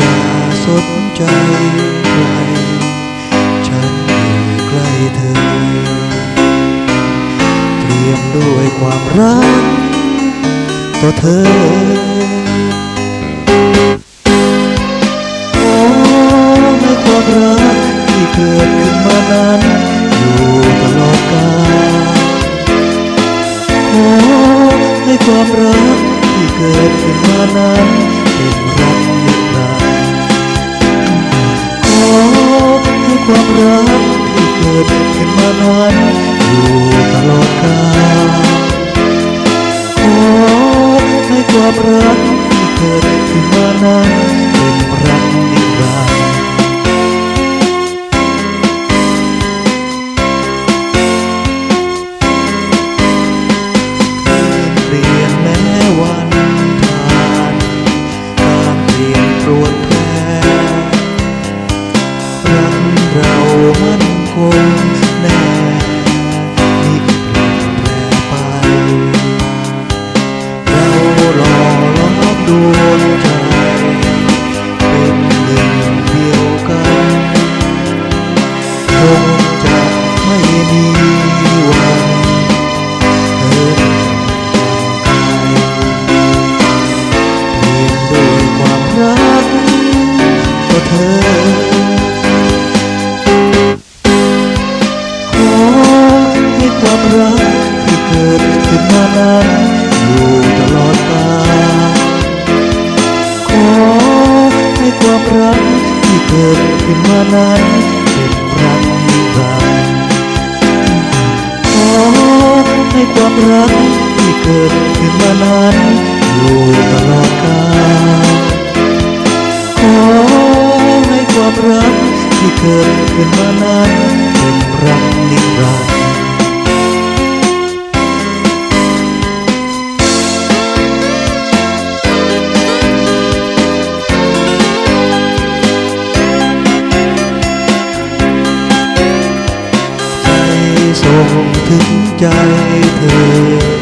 อย่าสนใจใคร ฉันอยู่ใกล้เธอ เตรียมด้วยความรักต่อเธอขอให้ความรักที่เกิดขึ้นมานั้นอยู่ตลอดกาลขอให้ความรักที่เกิดขึ้นมานั้นเป็นรัก ความรักที่เกิดขึ้นมานั้นอยู่ตลอดกาลขอให้ความรักที่เกิดขึ้นมานั้น ความรักต่อเธอขอให้ความรักที่เกิดขึ้นมานั้น รักที่เกิดขึ้นมานั้นอยู่ตลอดกาลขอให้ความรักที่เกิดขึ้นมานั้นเป็นรักนิรันดร์ ส่งถึงใจเธอ